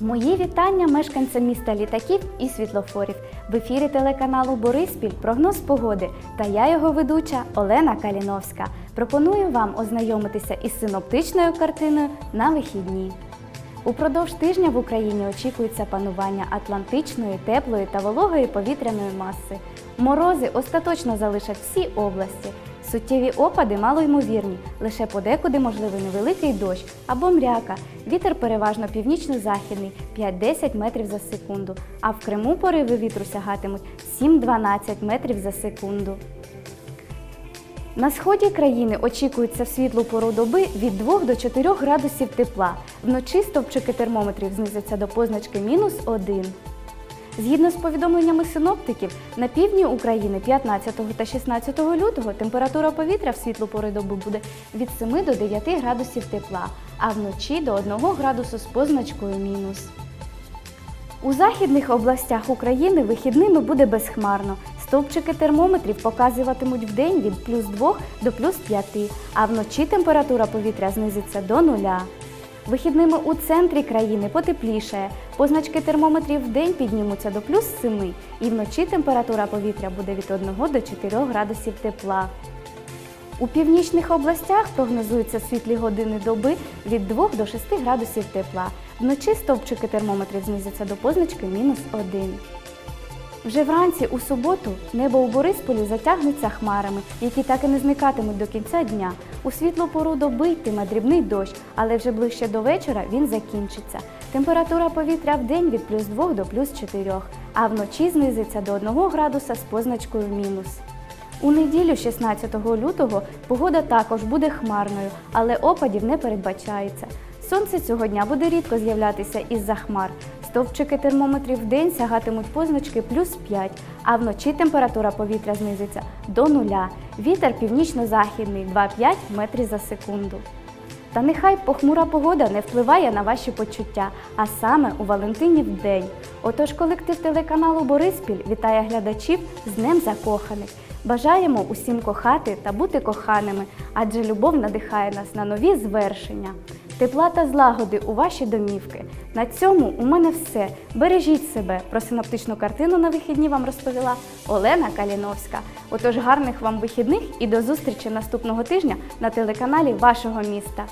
Мої вітання мешканцям міста літаків і світлофорів. В ефірі телеканалу Бориспіль прогноз погоди та я його ведуча Олена Каліновська. Пропоную вам ознайомитися із синоптичною картиною на вихідні. Упродовж тижня в Україні очікується панування атлантичної, теплої та вологої повітряної маси. Морози остаточно залишать всі області. Суттєві опади малоймовірні, лише подекуди можливий невеликий дощ або мряка. Вітер переважно північно-західний 5-10 метрів за секунду, а в Криму пориви вітру сягатимуть 7-12 метрів за секунду. На сході країни очікується світлу пору доби від 2 до 4 градусів тепла. Вночі стовпчики термометрів знизяться до позначки мінус 1. Згідно з повідомленнями синоптиків, на півдні України 15 та 16 лютого температура повітря в світлу пори доби буде від 7 до 9 градусів тепла, а вночі до 1 градусу з позначкою мінус. У західних областях України вихідними буде безхмарно. Стовпчики термометрів показуватимуть вдень від плюс 2 до плюс 5, а вночі температура повітря знизиться до нуля. Вихідними у центрі країни потеплішає. Позначки термометрів вдень піднімуться до плюс 7, і вночі температура повітря буде від 1 до 4 градусів тепла. У північних областях прогнозуються світлі години доби від 2 до 6 градусів тепла. Вночі стовпчики термометрів знизяться до позначки мінус 1. Вже вранці у суботу небо у Борисполі затягнеться хмарами, які так і не зникатимуть до кінця дня. У світлу пору доби йтиме дрібний дощ, але вже ближче до вечора він закінчиться. Температура повітря в день від плюс 2 до плюс 4, а вночі знизиться до 1 градуса з позначкою мінус. У неділю, 16 лютого, погода також буде хмарною, але опадів не передбачається. Сонце цього дня буде рідко з'являтися із-за хмар. Стовпчики термометрів в день сягатимуть позначки плюс 5, а вночі температура повітря знизиться до нуля. Вітер північно-західний 2-5 метрів за секунду. Та нехай похмура погода не впливає на ваші почуття, а саме у Валентинів день. Отож, колектив телеканалу Бориспіль вітає глядачів з Днем Закоханих. Бажаємо усім кохати та бути коханими, адже любов надихає нас на нові звершення. Тепла та злагоди у ваші домівки. На цьому у мене все. Бережіть себе. Про синоптичну картину на вихідні вам розповіла Олена Каліновська. Отож, гарних вам вихідних і до зустрічі наступного тижня на телеканалі вашого міста.